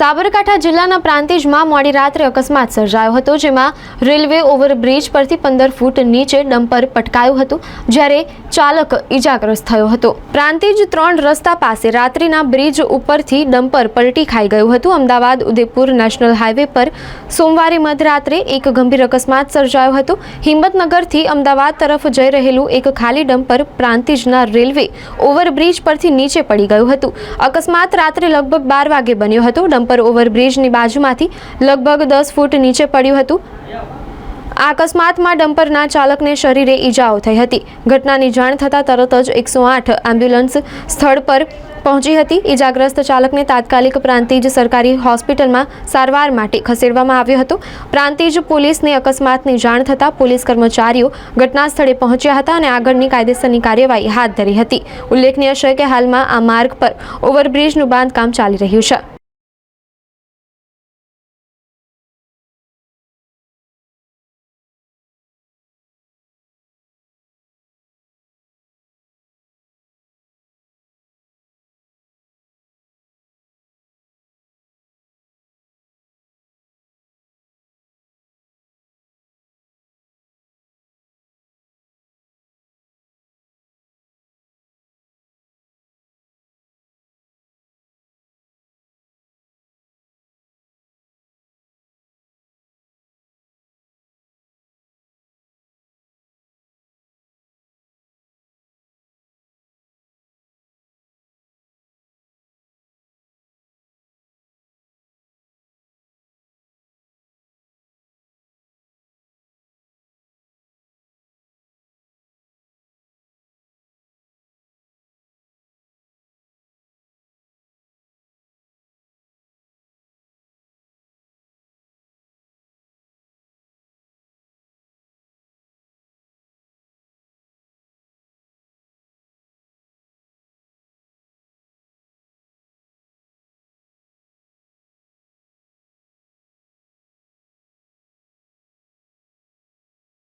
સાબરકાંઠા જિલ્લાના પ્રાંતિજમાં મોડી રાત્રે અકસ્માત સર્જાયો હતો, જેમાં રેલવે ઓવરબ્રિજ પરથી પંદર ફૂટ નીચે ડમ્પર પટકાયું હતું, જ્યારે ચાલક ઈજાગ્રસ્ત થયો હતો. પ્રાંતિજ ત્રણ રસ્તા પાસે રાત્રિના બ્રિજ ઉપરથી ડમ્પર પલટી ખાઈ ગયું હતું. અમદાવાદ, ઉદયપુર નેશનલ હાઈવે પર સોમવારે મધરાત્રે એક ગંભીર અકસ્માત સર્જાયો હતો. હિંમતનગરથી અમદાવાદ તરફ જઈ રહેલું એક ખાલી ડમ્પર પ્રાંતિજના રેલવે ઓવરબ્રિજ પરથી નીચે પડી ગયું હતું. અકસ્માત રાત્રે લગભગ બાર વાગે બન્યો હતો. ડમ્પર ઓવરબ્રિજની બાજુમાંથી લગભગ દસ ફૂટ નીચે પડ્યું હતું. આ અકસ્માતમાં ડમ્પરના ચાલકને શરીરે ઈજાઓ થઈ હતી. ઘટનાની જાણ થતાં તરત જ એકસો આઠ એમ્બ્યુલન્સ સ્થળ પર પહોંચી હતી. ઈજાગ્રસ્ત ચાલકને તાત્કાલિક પ્રાંતિજ સરકારી હોસ્પિટલમાં સારવાર માટે ખસેડવામાં આવ્યો હતો. પ્રાંતિજ પોલીસને અકસ્માતની જાણ થતાં પોલીસ કર્મચારીઓ ઘટના સ્થળે પહોંચ્યા હતા અને આગળની કાયદેસરની કાર્યવાહી હાથ ધરી હતી. ઉલ્લેખનીય છે કે હાલમાં આ માર્ગ પર ઓવરબ્રિજનું બાંધકામ ચાલી રહ્યું છે.